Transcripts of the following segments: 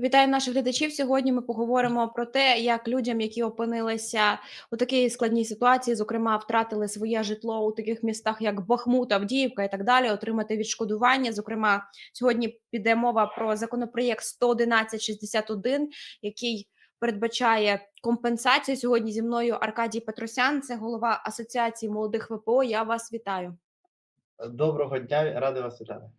Вітаю наших глядачів. Сьогодні ми поговоримо про те, як людям, які опинилися у такій складній ситуації, зокрема втратили своє житло у таких містах, як Бахмут, Авдіївка і так далі, отримати відшкодування. Зокрема, сьогодні піде мова про законопроєкт 11161, який передбачає компенсацію. Сьогодні зі мною Аркадій Петросян, це голова Асоціації молодих ВПО. Я вас вітаю. Доброго дня, радий вас вітати.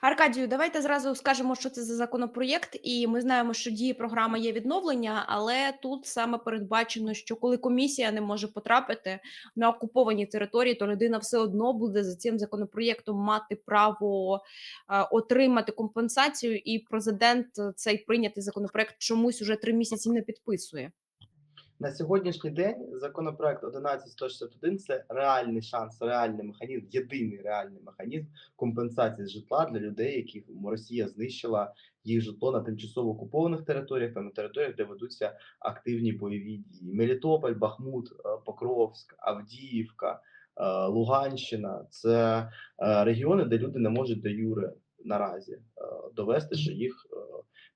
Аркадію, давайте зразу скажемо, що це за законопроєкт, і ми знаємо, що діє програма є відновлення, але тут саме передбачено, що коли комісія не може потрапити на окуповані території, то людина все одно буде за цим законопроєктом мати право е, отримати компенсацію, і президент е, цей прийнятий законопроєкт чомусь уже три місяці не підписує. На сьогоднішній день законопроект 11161 – це реальний шанс, реальний механізм, єдиний реальний механізм компенсації житла для людей, яких Росія знищила їх житло на тимчасово окупованих територіях та на територіях, де ведуться активні бойові дії. Мелітополь, Бахмут, е, Покровськ, Авдіївка, е, Луганщина це е, регіони, де люди не можуть до юри наразі довести, що їх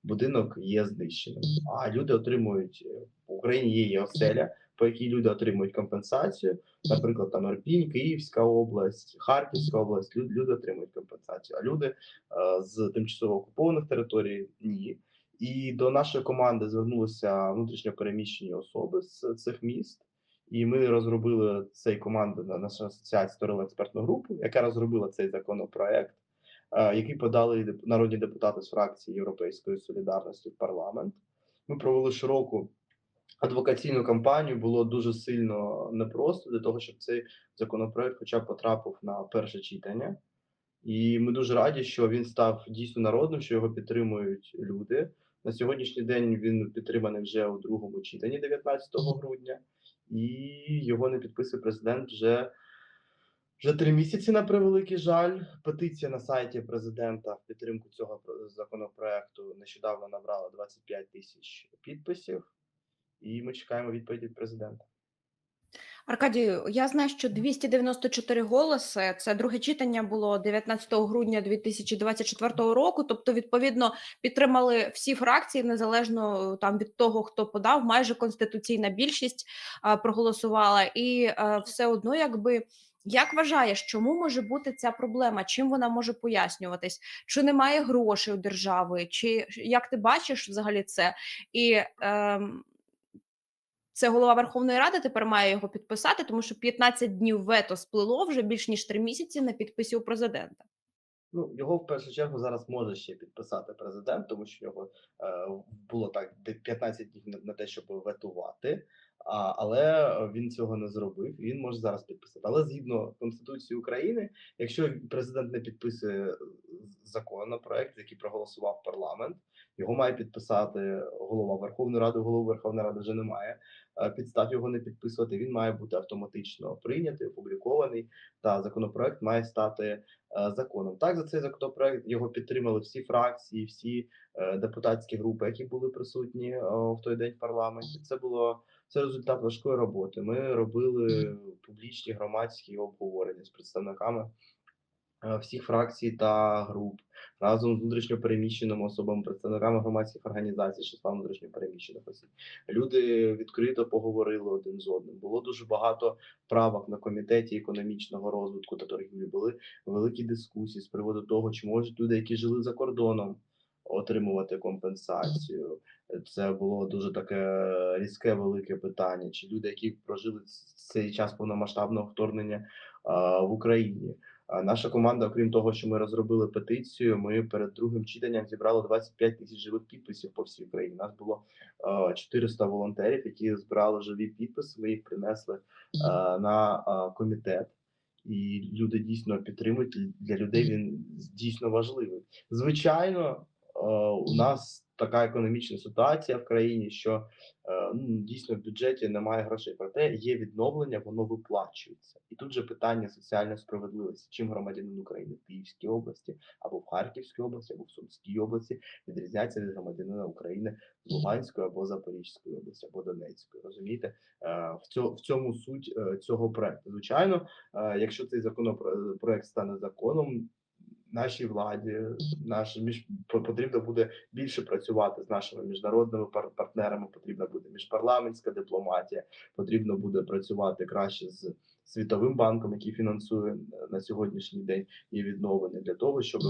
будинок є знищеним. А люди отримують в Україні є, оселя, по якій люди отримують компенсацію. Наприклад, там Ірпінь, Київська область, Харківська область. Люди, люди отримують компенсацію. А люди е, з тимчасово окупованих територій ні. І до нашої команди звернулися внутрішньо переміщені особи з цих міст. І ми розробили цей команду на наша асоціація створила експертну групу, яка розробила цей законопроект. Е, який подали народні депутати з фракції Європейської солідарності в парламент. Ми провели широку адвокаційну кампанію. Було дуже сильно непросто для того, щоб цей законопроект, хоча б потрапив на перше читання. І ми дуже раді, що він став дійсно народним, що його підтримують люди. На сьогоднішній день він підтриманий вже у другому читанні, 19 грудня, і його не підписує президент вже вже три місяці на превеликий жаль. Петиція на сайті президента в підтримку цього законопроекту нещодавно набрала 25 тисяч підписів, і ми чекаємо відповіді від президента. Аркадію, я знаю, що 294 голоси. Це друге читання було 19 грудня 2024 року. Тобто, відповідно, підтримали всі фракції, незалежно там від того, хто подав. Майже конституційна більшість а, проголосувала, і а, все одно, якби як вважаєш, чому може бути ця проблема? Чим вона може пояснюватись? Чи немає грошей у держави? Чи як ти бачиш взагалі це? І е, це голова Верховної Ради тепер має його підписати, тому що 15 днів вето сплило вже більш ніж 3 місяці на підписі у президента. Ну, його в першу чергу зараз може ще підписати президент, тому що його е, було так 15 днів на, те, щоб ветувати. Але він цього не зробив. Він може зараз підписати. Але згідно конституції України, якщо президент не підписує законопроект, який проголосував парламент, його має підписати голова Верховної Ради. Голови Верховної Ради вже немає підстав його не підписувати. Він має бути автоматично прийнятий, опублікований. Та законопроект має стати е, законом. Так за цей законопроект його підтримали всі фракції, всі е, депутатські групи, які були присутні в той день в парламенті. Це було це результат важкої роботи. Ми робили публічні громадські обговорення з представниками е, всіх фракцій та груп разом з внутрішньопереміщеними особами, представниками громадських організацій, числа внутрішньопереміщених осіб. Люди відкрито поговорили один з одним. Було дуже багато правок на комітеті економічного розвитку та торгівлі. Були великі дискусії з приводу того, чи можуть люди, які жили за кордоном отримувати компенсацію. Це було дуже таке різке велике питання. Чи люди, які прожили цей час повномасштабного вторгнення в Україні? Наша команда, окрім того, що ми розробили петицію, ми перед другим читанням зібрали 25 тисяч живих підписів по всій Україні. У Нас було а, 400 волонтерів, які збирали живі підписи. Ми їх принесли на комітет. І люди дійсно підтримують для людей. Він дійсно важливий. Звичайно, у нас така економічна ситуація в країні, що е, ну, дійсно в бюджеті немає грошей. Проте є відновлення, воно виплачується. І тут же питання соціальної справедливості, чим громадянин України в Київській області або в Харківській області, або в Сумській області відрізняється від громадянина України з Луганської або Запорізької області, або Донецької. Розумієте, е, в цьому в цьому суть цього проекту. Звичайно, якщо цей законопроект стане законом нашій владі, наш потрібно буде більше працювати з нашими міжнародними пар- партнерами. Потрібна буде міжпарламентська дипломатія. Потрібно буде працювати краще з світовим банком, який фінансує е, на сьогоднішній день і відновлення для того, щоб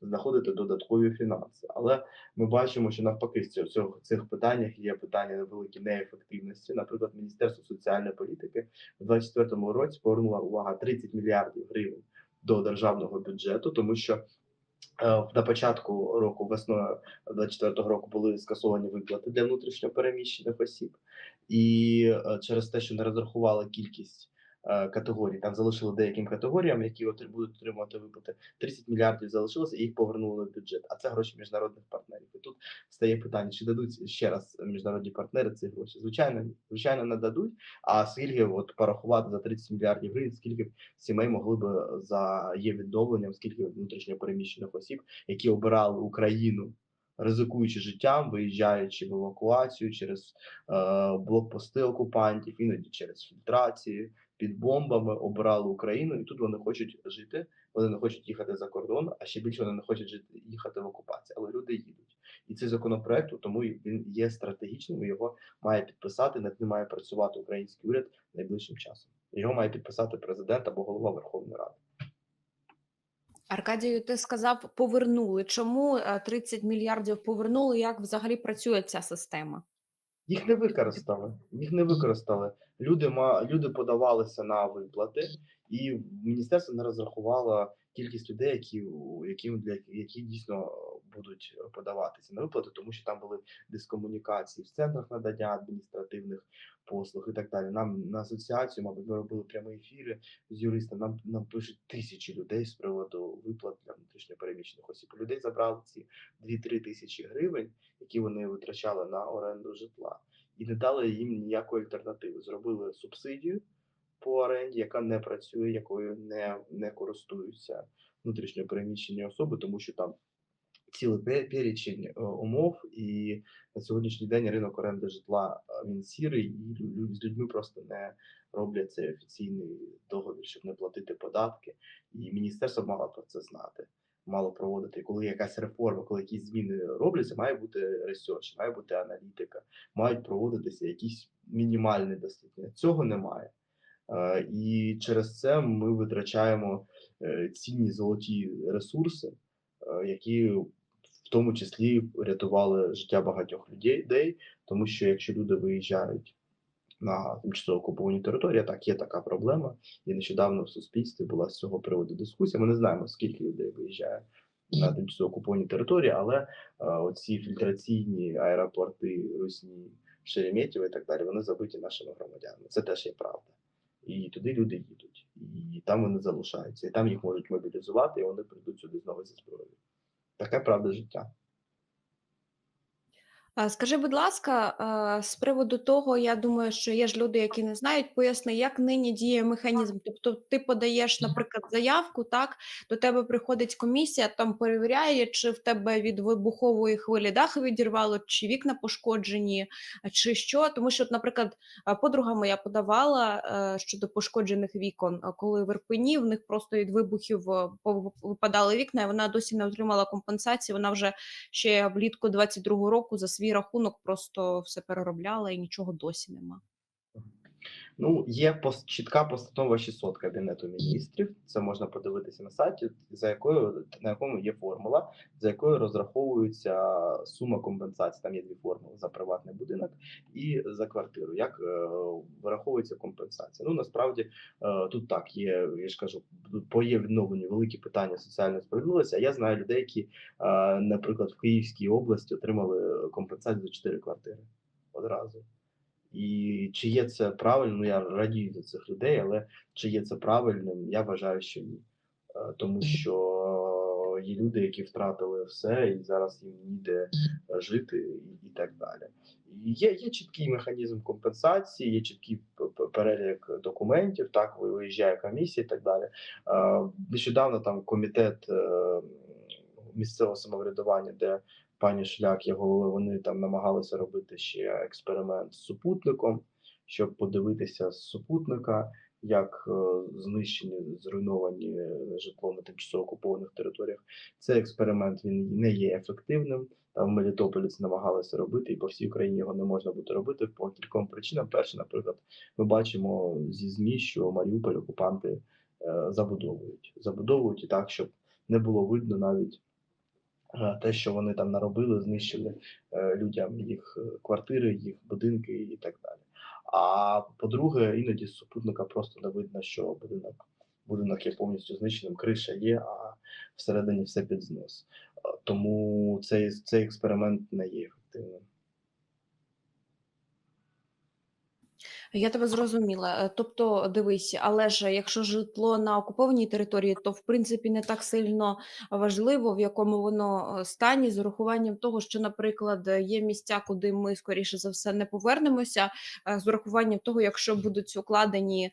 знаходити додаткові фінанси. Але ми бачимо, що навпаки з цього цих питаннях є питання великі неефективності. Наприклад, Міністерство соціальної політики у 2024 році повернула увага 30 мільярдів гривень до державного бюджету, тому що е, на початку року, весною 24 року, були скасовані виплати для внутрішньо переміщених осіб, і е, через те, що не розрахували кількість. Е, Категорій там залишили деяким категоріям, які будуть отримувати виплати. 30 мільярдів залишилося, і їх повернули в бюджет. А це гроші міжнародних партнерів. І тут стає питання: чи дадуть ще раз міжнародні партнери ці гроші? Звичайно, звичайно, не дадуть. А скільки от порахувати за 30 мільярдів гривень, скільки сімей могли б за є відновленням, скільки внутрішньо переміщених осіб, які обирали Україну, ризикуючи життям, виїжджаючи в евакуацію через е, блокпости окупантів, іноді через фільтрації під бомбами, обирали Україну, і тут вони хочуть жити. Вони не хочуть їхати за кордон, а ще більше вони не хочуть жити їхати в окупацію. Але люди їдуть. І цей законопроект тому він є стратегічним. Його має підписати, над ним має працювати український уряд найближчим часом. Його має підписати президент або голова Верховної Ради. Аркадію, ти сказав, повернули. Чому е, 30 мільярдів повернули? Як взагалі працює ця система? Їх не використали. Їх не використали. Люди ма люди подавалися на виплати, і міністерство не розрахувало кількість людей, які яким для які дійсно будуть подаватися на виплати, тому що там були дискомунікації в центрах надання адміністративних послуг і так далі. Нам на асоціацію, мабуть, ми робили прямі ефіри з юристом. Нам нам пишуть тисячі людей з приводу виплат для внутрішньопереміщених осіб. Людей забрали ці 2-3 тисячі гривень, які вони витрачали на оренду житла, і не дали їм ніякої альтернативи. Зробили субсидію по оренді, яка не працює, якою не, не користуються внутрішньо переміщені особи, тому що там цілий пе- перечень е, умов, і на сьогоднішній день ринок оренди житла він сірий, і з людьми просто не роблять цей офіційний договір, щоб не платити податки. І міністерство мало про це знати. Мало проводити, коли якась реформа, коли якісь зміни робляться, має бути ресерч, має бути аналітика, мають проводитися якісь мінімальні дослідження. Цього немає. І через це ми витрачаємо е, цінні золоті ресурси, які тому числі рятували життя багатьох людей, тому що якщо люди виїжджають на тимчасово окуповані території, так є така проблема. І нещодавно в суспільстві була з цього приводу дискусія. Ми не знаємо, скільки людей виїжджає на тимчасово окуповані території, але е, оці фільтраційні аеропорти Русні, Шереметьєво і так далі, вони забиті нашими громадянами. Це теж є правда. І туди люди їдуть, і там вони залишаються, і там їх можуть мобілізувати, і вони прийдуть сюди знову зі зброєю. Така правда життя. А, Скажи, будь ласка, а, з приводу того, я думаю, що є ж люди, які не знають, поясни, як нині діє механізм. Тобто, ти подаєш, наприклад, заявку, так до тебе приходить комісія, там перевіряє, чи в тебе від вибухової хвилі дах відірвало, чи вікна пошкоджені, чи що. Тому що, наприклад, подруга моя подавала е, щодо пошкоджених вікон, коли в Ірпені в них просто від вибухів е, випадали вікна, і вона досі не отримала компенсації. Вона вже ще влітку 22-го року за свій рахунок просто все переробляла і нічого досі нема. Ну, є чітка постанова 600 Кабінету міністрів. Це можна подивитися на сайті, за якою на якому є формула, за якою розраховується сума компенсації. Там є дві формули за приватний будинок і за квартиру. Як е, вираховується компенсація? Ну насправді е, тут так є. Я ж кажу, є відновленню великі питання соціальної справедливості. А я знаю людей, які, е, наприклад, в Київській області отримали компенсацію за 4 квартири одразу. І чи є це правильно? Ну я радію за цих людей, але чи є це правильним, я вважаю, що ні. Е, Тому що є люди, які втратили все, і зараз їм ніде е, жити, і, і так далі. Є, є чіткий механізм компенсації, є чіткий перелік документів, так виїжджає комісія і так далі. Е, Нещодавно там комітет місцевого самоврядування, де пані Шляк є головою, вони там намагалися робити ще експеримент з супутником, щоб подивитися з супутника, як е, знищені, зруйновані е, житло на тимчасово окупованих територіях. Цей експеримент він не є ефективним. Там в Мелітополі це намагалися робити, і по всій Україні його не можна буде робити по кільком причинам. Перше, наприклад, ми бачимо зі ЗМІ, що Маріуполь окупанти е, забудовують. Забудовують і так, щоб не було видно навіть те, що вони там наробили, знищили е, людям їх е, квартири, їх будинки і так далі. А по-друге, іноді з супутника просто не видно, що будинок, будинок є повністю знищеним, криша є, а всередині все під знос. Е, Тому цей, цей експеримент не є ефективним. Я тебе зрозуміла. Е, Тобто, дивись, але ж якщо житло на окупованій території, то в принципі не так сильно важливо, в якому воно е, стані, з урахуванням того, що, наприклад, є місця, куди ми скоріше за все не повернемося, е, з урахуванням того, якщо будуть укладені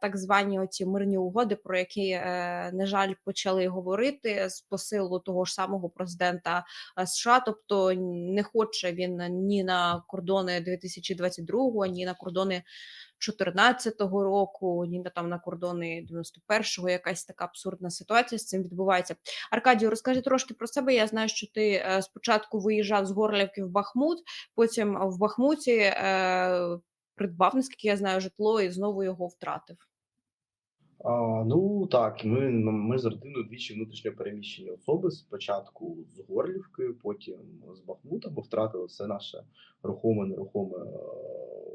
так звані оці мирні угоди, про які, е, на жаль, почали говорити з посилу того ж самого президента США, тобто не хоче він ні на кордони 2022, ні на кордони 2014 року, на там на кордони 91-го. Якась така абсурдна ситуація з цим відбувається. Аркадію, розкажи трошки про себе. Я знаю, що ти е, спочатку виїжджав з Горлівки в Бахмут, потім в Бахмуті е, придбав, наскільки я знаю, житло і знову його втратив. А, ну так, ми, ми з родиною двічі внутрішньо переміщені особи. Спочатку з Горлівки, потім з Бахмута, бо втратили все наше рухоме, нерухоме,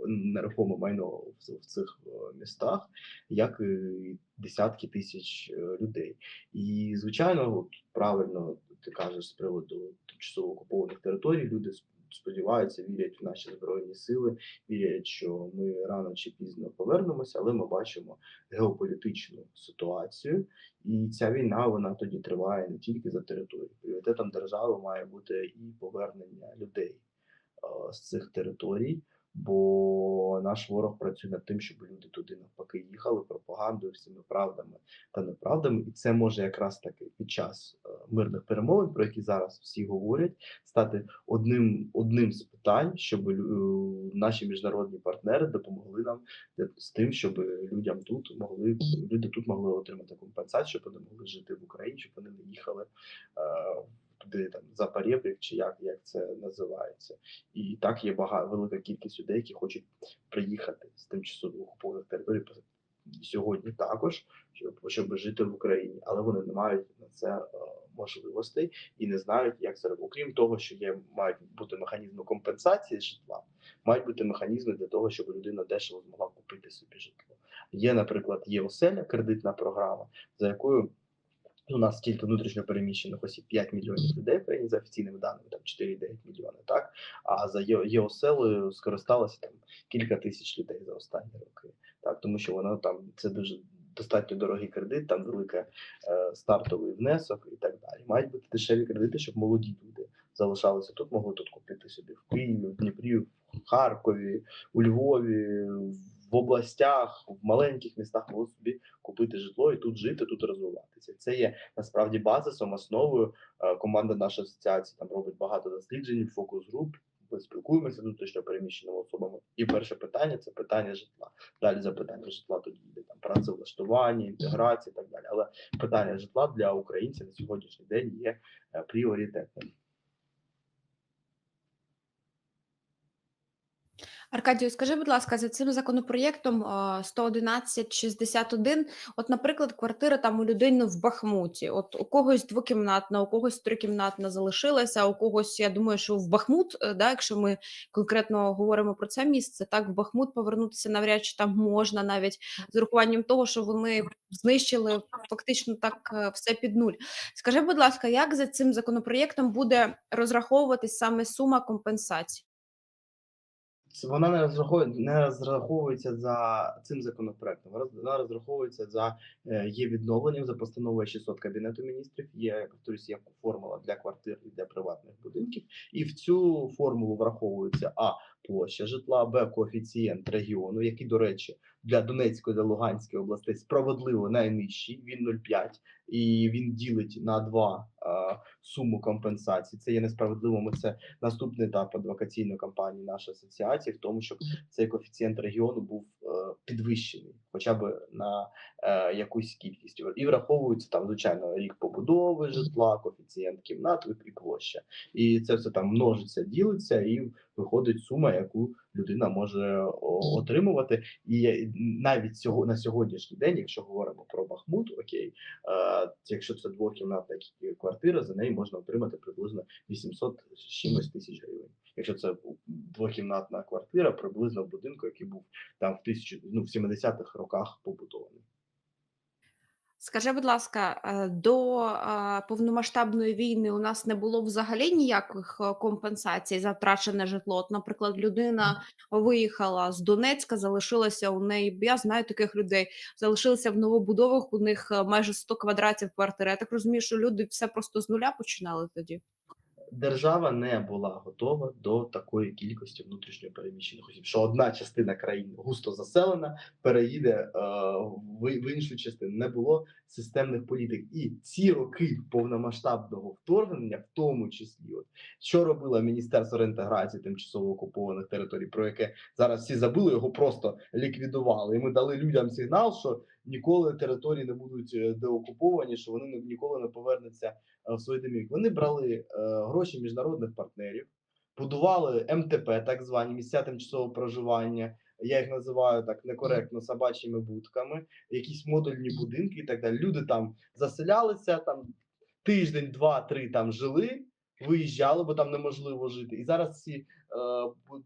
нерухоме майно в, в цих е, містах, як і десятки тисяч е, людей. І звичайно, правильно ти кажеш з приводу тимчасово окупованих територій, люди сподіваються, вірять в наші збройні сили, вірять, що ми рано чи пізно повернемося, але ми бачимо геополітичну ситуацію, і ця війна вона тоді триває не тільки за територію. Пріоритетом держави має бути і повернення людей з цих територій, бо наш ворог працює над тим, щоб люди туди навпаки їхали пропагандою, всіми правдами та неправдами, і це може якраз таки під час е, мирних перемовин, про які зараз всі говорять, стати одним одним з питань, щоб е, наші міжнародні партнери допомогли нам з тим, щоб людям тут могли люди тут могли отримати компенсацію, щоб вони могли жити в Україні, щоб вони не їхали е, туди там за чи як, як це називається. І так є багато велика кількість людей, які хочуть приїхати з тимчасово окупованих територій сьогодні також, щоб, щоб жити в Україні, але вони не мають на це е, можливостей і не знають, як це робити. Окрім того, що є мають бути механізми компенсації житла, мають бути механізми для того, щоб людина дешево змогла купити собі житло. Є, наприклад, є оселя, кредитна програма, за якою у нас скільки внутрішньо переміщених осіб 5 мільйонів людей в країні за офіційними даними, там 4,9 мільйони, так а за ЄОСЕЛою скористалося там кілька тисяч людей за останні роки. Так, тому що воно там це дуже достатньо дорогий кредит, там велика е, стартовий внесок і так далі. Мають бути дешеві кредити, щоб молоді люди залишалися тут, могли тут купити собі в Києві, в Дніпрі, в Харкові, у Львові, в областях, в маленьких містах могли собі купити житло і тут жити, тут розвиватися. Це є насправді базисом, основою. Е, Команда нашої асоціації там робить багато досліджень, фокус груп. Ми спілкуємося з внутрішньо переміщеними особами. І перше питання це питання житла. Далі за питання житла тоді йде там працевлаштування, інтеграція і так далі. Але питання житла для українців на сьогоднішній день є е, пріоритетним. Аркадію, скажи, будь ласка, за цим законопроєктом а, 11161, от, наприклад, квартира там у людини в Бахмуті. От у когось двокімнатна, у когось трикімнатна залишилася, у когось, я думаю, що в Бахмут, е, да, якщо ми конкретно говоримо про це місце, так в Бахмут повернутися навряд чи там можна, навіть з урахуванням того, що вони знищили фактично так е, все під нуль. Скажи, будь ласка, як за цим законопроєктом буде розраховуватись саме сума компенсації? Це вона не розраховує, не розраховується за цим законопроектом. Вона розраховується за е, є відновленням за постановою 600 кабінету міністрів. Є повторюсь, як формула для квартир і для приватних будинків, і в цю формулу враховується а площа житла, б коефіцієнт регіону, який, до речі, для Донецької та Луганської областей справедливо найнижчий. Він 0,5, і він ділить на 2 суму компенсації. Це є несправедливо. Ми це наступний етап адвокаційної кампанії нашої асоціації в тому, щоб цей коефіцієнт регіону був е, підвищений, хоча б на е, якусь кількість. І враховується там, звичайно, рік побудови житла, коефіцієнт кімнат і площа. І це все там множиться, ділиться, і виходить сума, яку людина може отримувати. І навіть цього на сьогоднішній день, якщо говоримо про Бахмут, окей, е, якщо це двокімнатна кі- квартира, за неї можна отримати приблизно 800 з чимось тисяч гривень. Якщо це двокімнатна квартира, приблизно в будинку, який був там в тисячу, ну в 70-х роках побудований. Скажи, будь ласка, е, до е, повномасштабної війни у нас не було взагалі ніяких е, компенсацій за втрачене житло. От, наприклад, людина виїхала з Донецька, залишилася у неї. Я знаю таких людей, залишилися в новобудовах. У них е, майже 100 квадратів квартири. Я так розумію, що люди все просто з нуля починали тоді. Держава не була готова до такої кількості внутрішньо переміщених осіб, що одна частина країни густо заселена, переїде е, в, іншу частину. Не було системних політик. І ці роки повномасштабного вторгнення, в тому числі, от що робило Міністерство реінтеграції тимчасово окупованих територій, про яке зараз всі забули, його просто ліквідували. І ми дали людям сигнал, що ніколи території не будуть е, деокуповані, що вони не- ніколи не повернуться е, в свої домівки. Вони брали е, гроші міжнародних партнерів, будували МТП, так звані місця тимчасового проживання. Я їх називаю так некоректно собачими будками, якісь модульні будинки і так далі. Люди там заселялися, там тиждень, два, три там жили, виїжджали, бо там неможливо жити. І зараз ці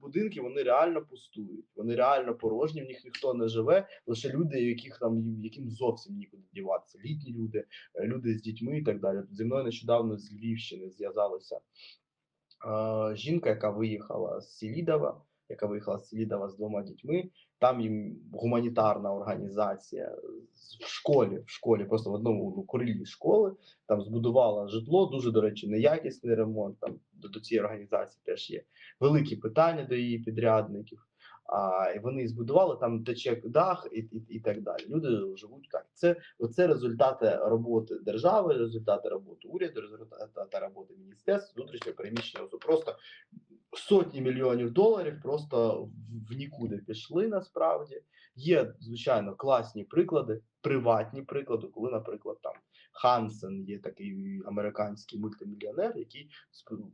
будинки вони реально пустують, вони реально порожні, в них ніхто не живе, лише люди, яких там яким зовсім нікуди діватися. Літні люди, е, люди з дітьми і так далі. Зі мною нещодавно з Львівщини зв'язалася е, жінка, яка виїхала з Селідова, яка виїхала з Селідова з двома дітьми. Там їм гуманітарна організація в школі, в школі, просто в одному ну, крилі школи, там збудувала житло. Дуже до речі, неякісний ремонт. Там до, до цієї організації теж є великі питання до її підрядників. А і вони збудували там тече дах і, і, і так далі. Люди живуть так. Це оце результати роботи держави, результати роботи уряду, результати роботи міністерства внутрішнього переміщення. Просто сотні мільйонів доларів просто в нікуди пішли насправді. Є звичайно класні приклади, приватні приклади, коли, наприклад, там Хансен є такий американський мультимільйонер, який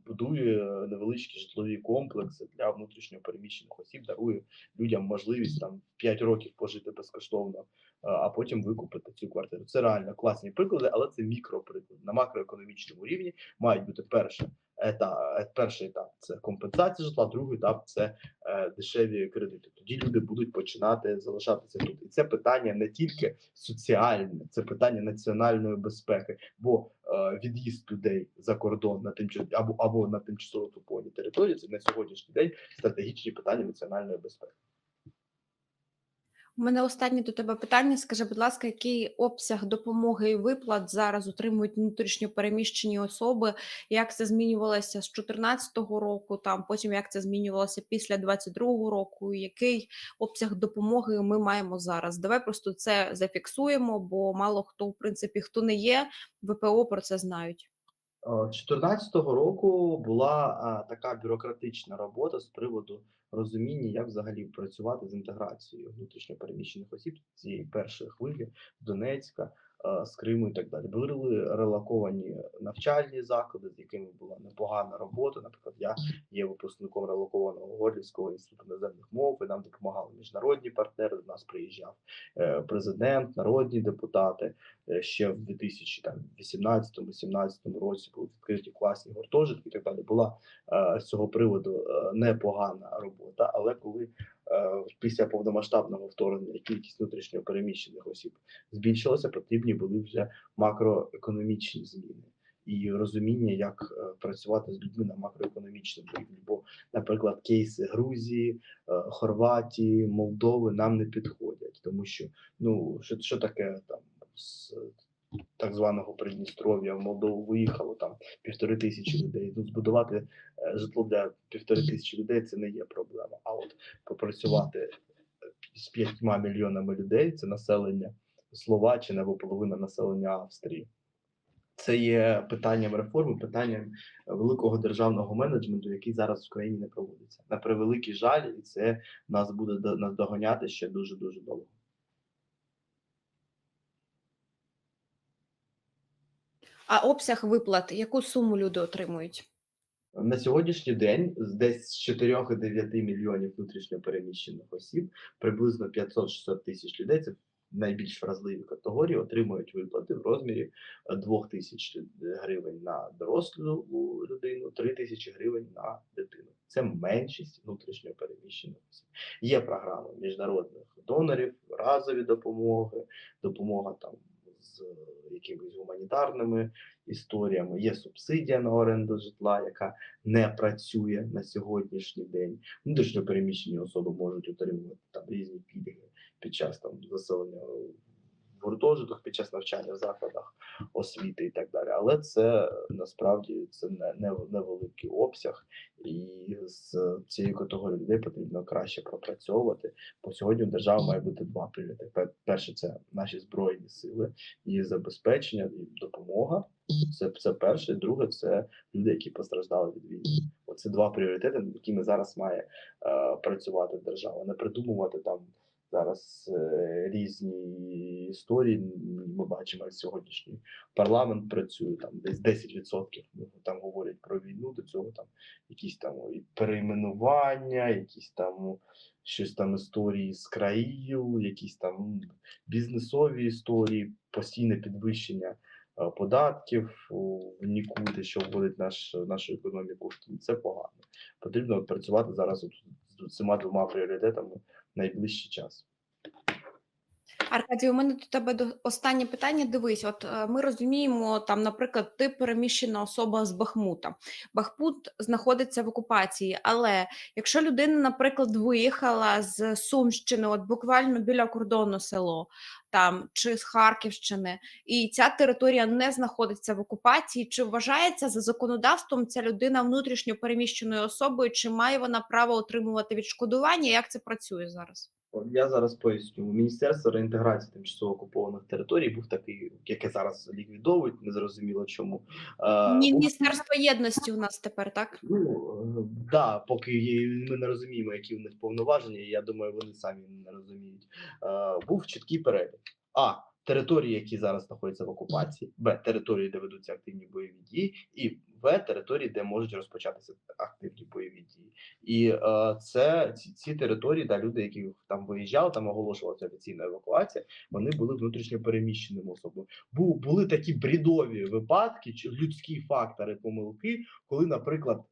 будує невеличкі житлові комплекси для внутрішньо переміщених осіб, дарує людям можливість там 5 років пожити безкоштовно, е, а потім викупити цю квартиру. Це реально класні приклади, але це мікроприклади. На макроекономічному рівні мають бути перше етап, перший етап це компенсація житла, другий етап це е, дешеві кредити. Тоді люди будуть починати залишатися тут. І це питання не тільки соціальне, це питання національної безпеки, бо е, від'їзд людей за кордон на тимчасово або або на тимчасово окуповані території це на сьогоднішній день стратегічні питання національної безпеки. У мене останнє до тебе питання. Скажи, будь ласка, який обсяг допомоги і виплат зараз отримують внутрішньо переміщені особи? Як це змінювалося з 2014 року? Там потім як це змінювалося після 2022 року? Який обсяг допомоги ми маємо зараз? Давай просто це зафіксуємо, бо мало хто, в принципі, хто не є ВПО, про це знають. Е, 2014 року була а, така бюрократична робота з приводу розуміння, як взагалі працювати з інтеграцією внутрішньопереміщених осіб цієї першої хвилі Донецька, з Криму і так далі. Були релоковані навчальні заклади, з якими була непогана робота. Наприклад, я є випускником релокованого Горлівського інституту іноземних мов. І нам допомагали міжнародні партнери. До нас приїжджав е, президент, народні депутати. Е, Ще в 2018-2017 році були відкриті класні гуртожитки і так далі. Була е, з цього приводу е, непогана робота. Але коли е, після повномасштабного вторгнення кількість внутрішньо переміщених осіб збільшилася, потрібні були вже макроекономічні зміни. І розуміння, як е, працювати з людьми на макроекономічному рівні. Бо, наприклад, кейси Грузії, е, Хорватії, Молдови нам не підходять, тому що ну що, що таке там з так званого Придністров'я в Молдову виїхало там півтори тисячі людей. Ну, збудувати е, житло для півтори тисячі людей це не є проблема. А от попрацювати е, з п'ятьма мільйонами людей це населення Словаччини або половина населення Австрії. Це є питанням реформи, питанням великого державного менеджменту, який зараз в країні не проводиться. На превеликий жаль, і це нас буде до- наздоганяти ще дуже дуже довго. А обсяг виплат, яку суму люди отримують? На сьогоднішній день десь з 4-9 мільйонів внутрішньо переміщених осіб, приблизно 500-600 тисяч людей, це найбільш вразливі категорії, отримують виплати в розмірі 2 тисяч гривень на дорослу людину, 3 тисячі гривень на дитину. Це меншість внутрішньо переміщених осіб. Є програми міжнародних донорів, разові допомоги, допомога там з якимись гуманітарними історіями. Є субсидія на оренду житла, яка не працює на сьогоднішній день. Внутрішньо переміщені особи можуть отримувати там різні пільги під час там заселення гуртожиток, під час навчання в закладах освіти і так далі. Але це насправді це не, не, невеликий обсяг, і з цією категорією людей потрібно краще пропрацьовувати. Бо сьогодні у держави має бути два пріоритети. Перше, це наші збройні сили, їх забезпечення і допомога. Це, це перше. Друге, це люди, які постраждали від війни. Оце два пріоритети, над якими зараз має е, працювати держава, не придумувати там зараз е, різні історії. Ми бачимо, як сьогоднішній парламент працює там десь 10% ну, там говорять про війну. До цього там якісь там і перейменування, якісь там щось там історії з країв, якісь там бізнесові історії, постійне підвищення е, податків в нікуди, що вводить наш, нашу економіку. Це погано. Потрібно працювати зараз цими двома пріоритетами в найближчий час. Аркадій, у мене до тебе до останнє питання. Дивись, от е, ми розуміємо, там, наприклад, ти переміщена особа з Бахмута. Бахмут знаходиться в окупації, але якщо людина, наприклад, виїхала з Сумщини, от буквально біля кордону село там чи з Харківщини, і ця територія не знаходиться в окупації, чи вважається за законодавством ця людина внутрішньо переміщеною особою, чи має вона право отримувати відшкодування? Як це працює зараз? Я зараз поясню. Міністерство реінтеграції тимчасово окупованих територій був такий, яке зараз ліквідовують, незрозуміло чому. Е, Міністерство єдності у нас тепер, так? Ну, е, да, поки ми не розуміємо, які в них повноваження, я думаю, вони самі не розуміють. Е, був чіткий перелік. А. Території, які зараз знаходяться в окупації, Б. Території, де ведуться активні бойові дії, і В. Території, де можуть розпочатися активні бойові дії. І е, це ці, ці території, да, люди, які там виїжджали, там оголошувалася офіційна евакуація, вони були внутрішньо переміщеними особами. Бу, були такі брідові випадки, чи людські фактори помилки, коли, наприклад,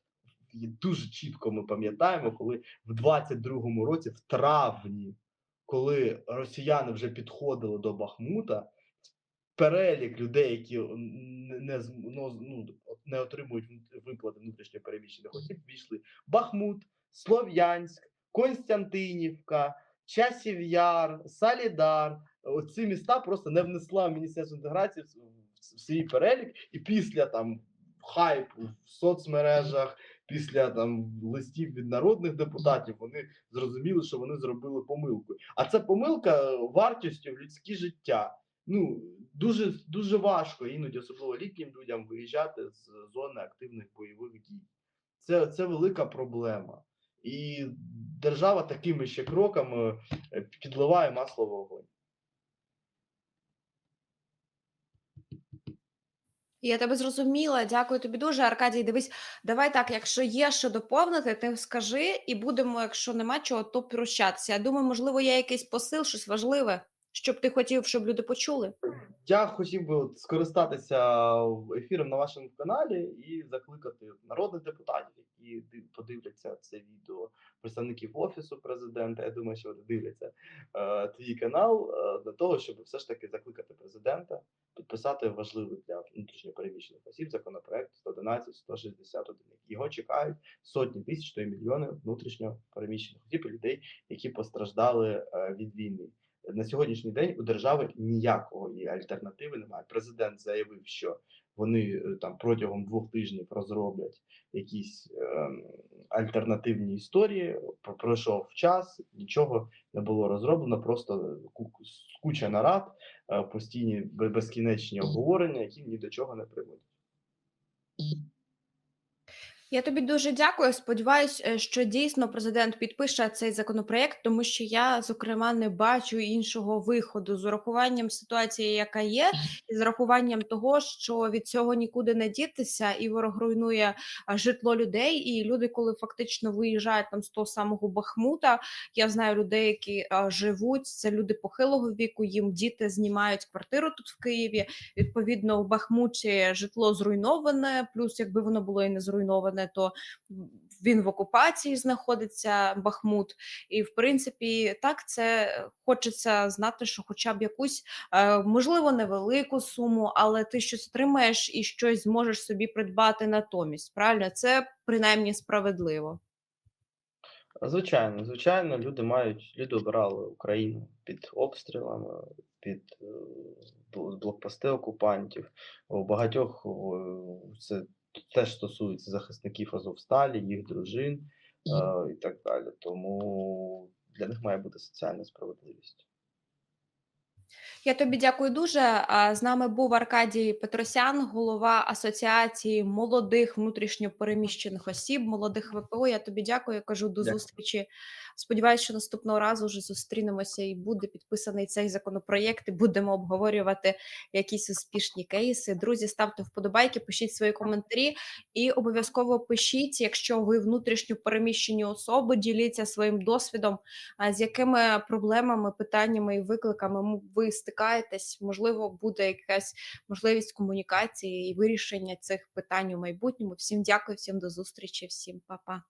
дуже чітко ми пам'ятаємо, коли в 22-му році, в травні, коли росіяни вже підходили до Бахмута, перелік людей, які не, не, ну, ну, не отримують виплати внутрішньо переміщених осіб, війшли Бахмут, Слов'янськ, Константинівка, Часів Яр, Салідар. Оці міста просто не внесла Міністерство інтеграції в свій перелік, і після там хайпу в соцмережах, після там листів від народних депутатів, вони зрозуміли, що вони зробили помилку. А це помилка вартістю в людське життя. Ну дуже дуже важко іноді, особливо літнім людям, виїжджати з зони активних бойових дій. Це, це велика проблема. І держава такими ще кроками е, підливає масло в вогонь. Я тебе зрозуміла. Дякую тобі дуже. Аркадій, дивись, давай так, якщо є що доповнити, ти скажи, і будемо, якщо нема чого, то прощатися. Я думаю, можливо, є якийсь посил, щось важливе, щоб ти хотів, щоб люди почули. Я хотів би от скористатися ефіром на вашому каналі і закликати народних депутатів, які подивляться це відео, представників офісу президента. Я думаю, що вони дивляться е, твій канал е, для того, щоб все ж таки закликати президента підписати важливий для внутрішньо переміщених осіб законопроект 111 161. Його чекають сотні тисяч то й мільйони внутрішньо переміщених осіб людей, які постраждали е, від війни. На сьогоднішній день у держави ніякої альтернативи немає. Президент заявив, що вони е, там протягом двох тижнів розроблять якісь ем, альтернативні історії. Пройшов час, нічого не було розроблено, просто куча нарад е, постійні безкінечні обговорення, які ні до чого не приводять. Я тобі дуже дякую. Сподіваюсь, е, що дійсно президент підпише цей законопроект, тому що я, зокрема, не бачу іншого виходу з урахуванням ситуації, яка є, і з урахуванням того, що від цього нікуди не дітися, і ворог руйнує житло людей. І люди, коли фактично виїжджають там з того самого Бахмута, я знаю людей, які живуть. Це люди похилого віку. Їм діти знімають квартиру тут в Києві. Відповідно, у Бахмуті житло зруйноване. Плюс, якби воно було і не зруйноване, то він в окупації знаходиться Бахмут. І в принципі, так це хочеться знати, що хоча б якусь е, можливо невелику суму, але ти щось отримаєш і щось зможеш собі придбати натомість. Правильно, це принаймні справедливо. Звичайно, звичайно, люди мають люди обирали Україну під обстрілами, під е, блокпости окупантів. У багатьох це теж стосується захисників Азовсталі, їх дружин е, і так далі. Тому для них має бути соціальна справедливість. Я тобі дякую дуже. А, З нами був Аркадій Петросян, голова асоціації молодих внутрішньопереміщених осіб, молодих ВПО. Я тобі дякую. Я кажу до Дякую. зустрічі. Сподіваюся, що наступного разу вже зустрінемося і буде підписаний цей законопроєкт. І будемо обговорювати якісь успішні кейси. Друзі, ставте вподобайки, пишіть свої коментарі і обов'язково пишіть, якщо ви внутрішньо переміщені особи, діліться своїм досвідом, а з якими проблемами, питаннями і викликами м- ви стикаєтесь? Можливо, буде якась можливість комунікації і вирішення цих питань у майбутньому. Всім дякую, всім до зустрічі, всім па-па.